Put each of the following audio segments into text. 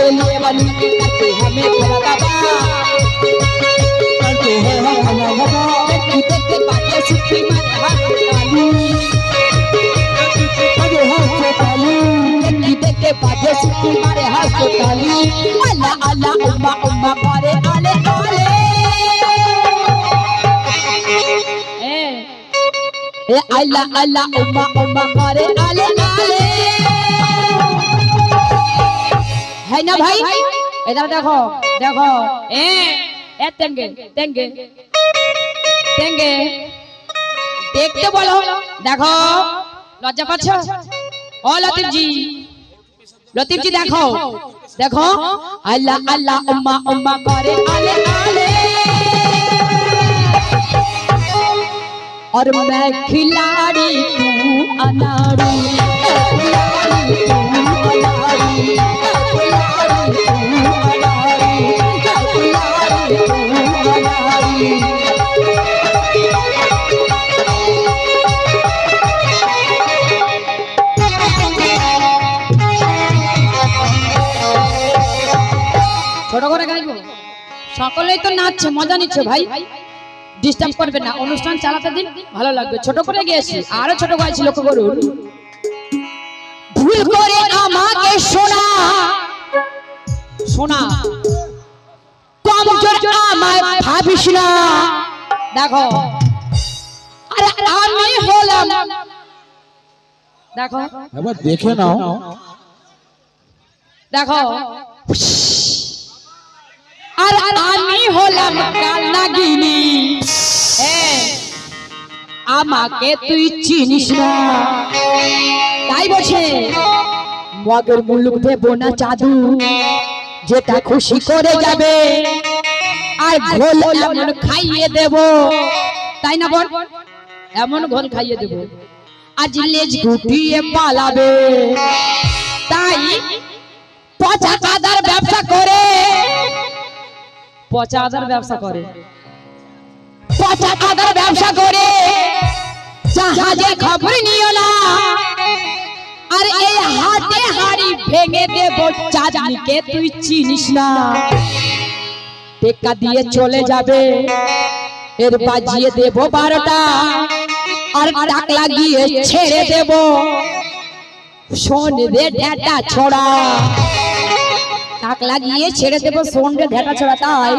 के लिए बनी करते हमें करते हैं हम हमारा के बाटे सुखी मन अरे हस्पताली के सुखी मारे हस्पताली अल्लाह अल्लाह उम्मा उम्मा मारे आले आले। ए। अल्लाह अल्लाह उम्मा उम्मा मारे आले आले। है ना भाई इधर देखो देखो ए ए तेंगे तेंगे तेंगे দেখতে বলো দেখো লজ্জা পাচ্ছ ও লতিফ জি লতিফ জি দেখো দেখো আল্লাহ আল্লাহ উম্মা উম্মা করে আলে আলে और मैं खिलाड़ी तू अनाड़ी खिलाड़ी तू अनाड़ी তো নাচছে মজা নিচ্ছে ভাই। ডিস্টার্ব করবে না। অনুষ্ঠান চালাতে দিন ভালো লাগবে। ছোট করে গিয়েছি আরও ছোট গাইছি লক্ষ্য করুন। ভুল করে আমাকে শোনা। শোনা। কমজোর আমায় ভাবিস না। দেখো। আরে আমি হলাম। দেখো। এবার দেখে নাও। দেখো। আমি তুই চিনিস তাই চাদু, যেটা খুশি করে যাবে। আর ঘোল এমন খাইয়ে দেব। তাই না বল? এমন ঘোল খাইয়ে দেব। আজ লেজ গুটিয়ে পালাবে। তাই পচা কাদার ব্যবসা করে পচা আদার ব্যবসা করে। পচা কাদার ব্যবসা করে। জাহাজে খবর নিও না। আর এই হাতে হাড়ি ভেঙে দেব, চাঁদনিকে তুই চিনিস না। টেক্কা দিয়ে চলে যাবে, এর বাজিয়ে দেব বারোটা। আর টাক লাগিয়ে ছেড়ে দেব। শোন রে ডেটা ছড়া। টাক লাগিয়ে ছেড়ে দেব শোন রে ডেটা ছড়া, তাই?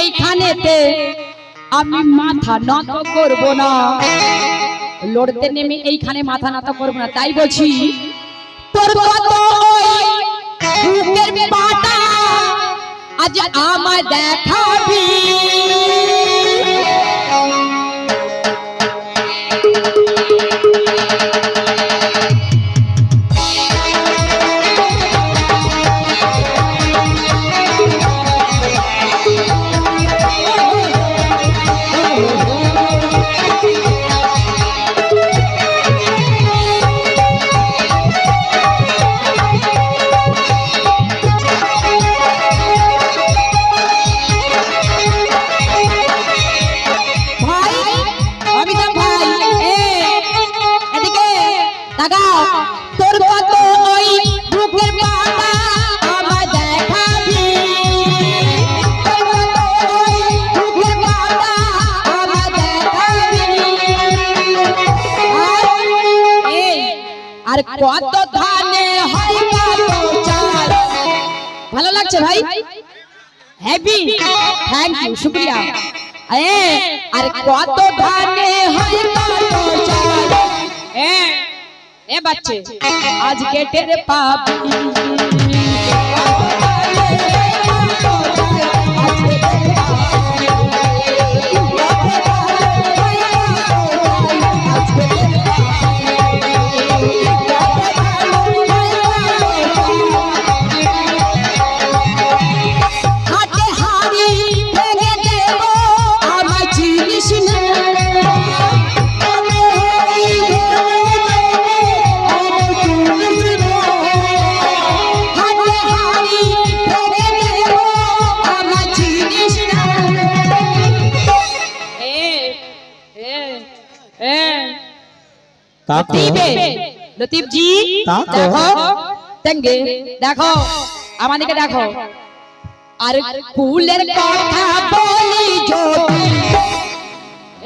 এইখানেতে আমি মাথা নত করব না। লড়তে নেমে এইখানে মাথা নত করব না। তাই বলছি তোর কত আমায় দেখাবি লাগছে ভাই? হ্যাপি থ্যাংক ইউ শুক্রিয়া। আর কত ধানে হয় কত এ বাচ্চে, আজ কেটের পাবি তাকো। লতিফে। লতিফ জি দেখো। তেঙ্গে দেখো। আমাদেরকে দেখো। আর ফুলের কথা বলি যদি।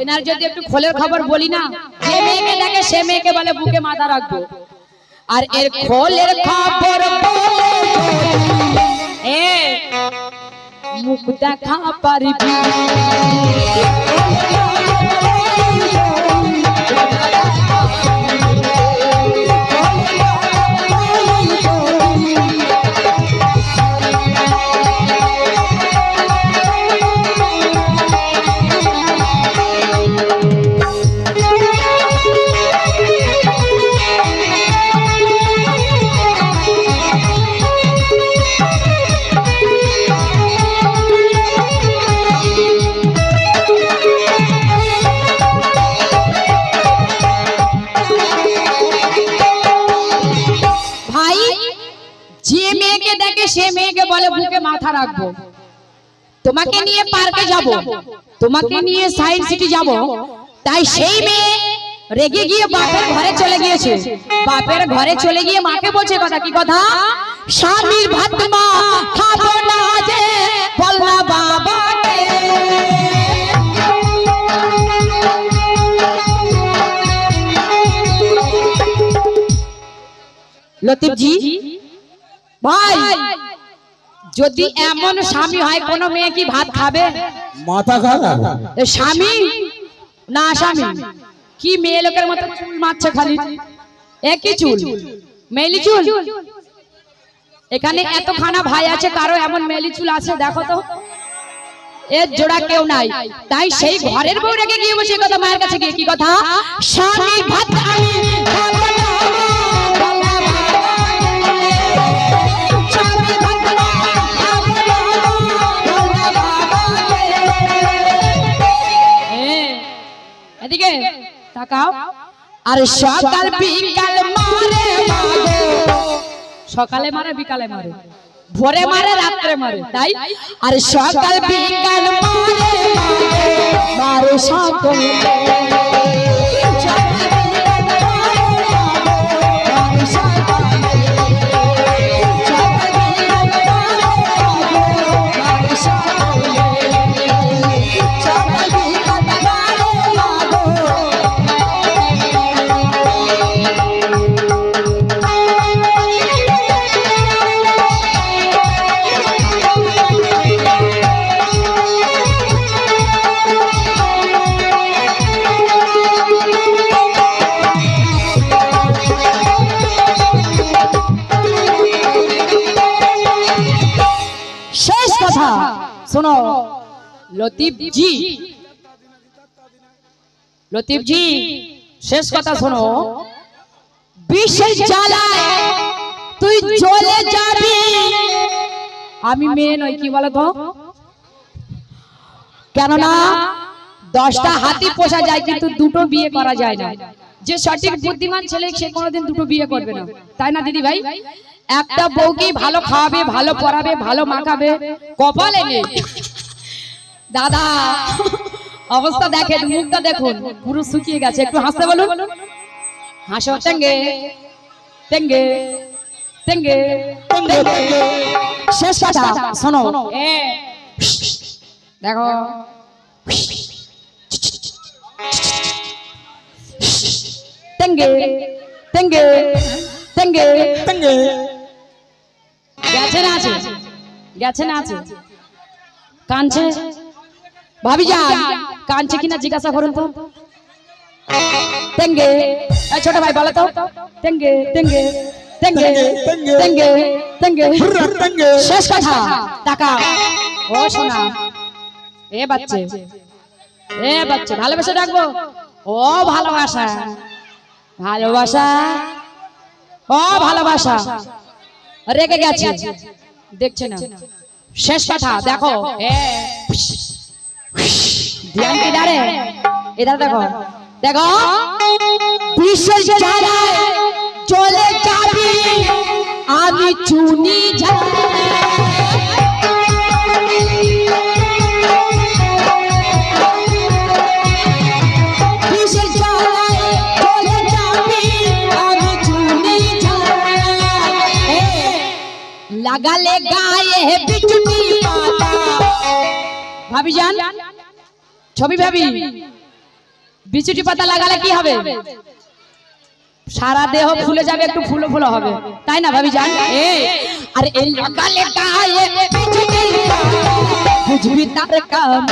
এনার যদি একটু খোলের খবর বলি না যে মেয়েকে দেখে সে মেয়েকে বলে বুকে মাথা রাখব। আর এর খোলের খবর এ মুখ দেখা পারবি। বলে বুকে মাথা রাখব। তোমাকে নিয়ে পার্কে যাব। তোমাকে নিয়ে সায়েন্স সিটি যাব। তাই সেই মেয়ে রেগে গিয়ে বাপের ঘরে চলে গিয়েছে। বাপের ঘরে চলে গিয়ে মাকে বলছে কথা কি কথা? স্বামীর ভাত মা খাব না যে বল না বাবাকে। লতিফ জি ভাই যদি এমন স্বামী হয় কোন মেয়ে কি ভাত খাবে? মাথা খারাপ। স্বামী? না স্বামী। কি মেয়ে লোকের মতো চুল মারছে খালি? একই চুল? মেলি চুল? এখানে এতখানা ভাই আছে কারও এমন মেলি চুল আছে দেখো তো। এর জোড়া কেউ নাই। তাই সেই ঘরের বউ রেখে গিয়ে বসে কথা মায়ের কাছে গিয়ে কি কথা? স্বামী ভাত আমি তাকাও। আর সকাল বিকাল মারে সকালে মারে বিকালে মারে। ভোরে মারে রাত্রে মারে তাই? আর সকাল বিকাল মারে। মারে, মারে সকল। শোনো লতিফ জি লতিফ জি শেষ কথা শোনো। বিশেষ জ্বালায় তুই চলে যাবি। আমি মেয়ে নই কি বলো তো কেননা দশটা হাতি পোষা যায় কিন্তু দুটো বিয়ে করা যায় না। যে সঠিক বুদ্ধিমান ছেলে সে কোনোদিন দুটো বিয়ে করবে না। তাই না দিদি ভাই? একটা বউকে ভালো খাওয়াবে ভালো পড়াবে ভালো মাখাবে কপালে নেই দাদা অবস্থা দেখেন মুখটা দেখুন পুরো শুকিয়ে গেছে। একটু হাসতে বলুন। হাসো তেঙ্গে। তেঙ্গে। তেঙ্গে। শেষ কথা। শোনো। দেখো। তেঙ্গে। তেঙ্গে। তেঙ্গে। তঙ্গে। গেছে না আছে? গেছে না আছে? কানছে ভাবি যান। কানছে কিনা জিজ্ঞাসা করুন তো। তেঙ্গে। ছোট ভাই বলো তো। তেঙ্গে তেঙ্গে তেঙ্গে তেঙ্গে, তেঙ্গে তেঙ্গে। শেষ কথা। টাকা। ও শোনা এ বাচ্চে। এ বাচ্চে। ভালোবাসা ডাকবো? ও ভালোবাসা। ভালোবাসা। ও ভালোবাসা। রেগে গেছে। দেখছে না। শেষ কথা দেখো। ধ্যান এটা দেখো। দেখো। বিশেষ চলে যাবি আমি চুনি যাবি বিচুটি পাতা ভাবি যান ছবি ভাবি বিচুটি পাতা লাগালে কি হবে সারা দেহ ফুলে যাবে একটু ফুলো ফুলো হবে তাই না ভাবি যান এই আর এই লাগালে গায়ে বিচুটি পাতা, বুঝবি তার কাম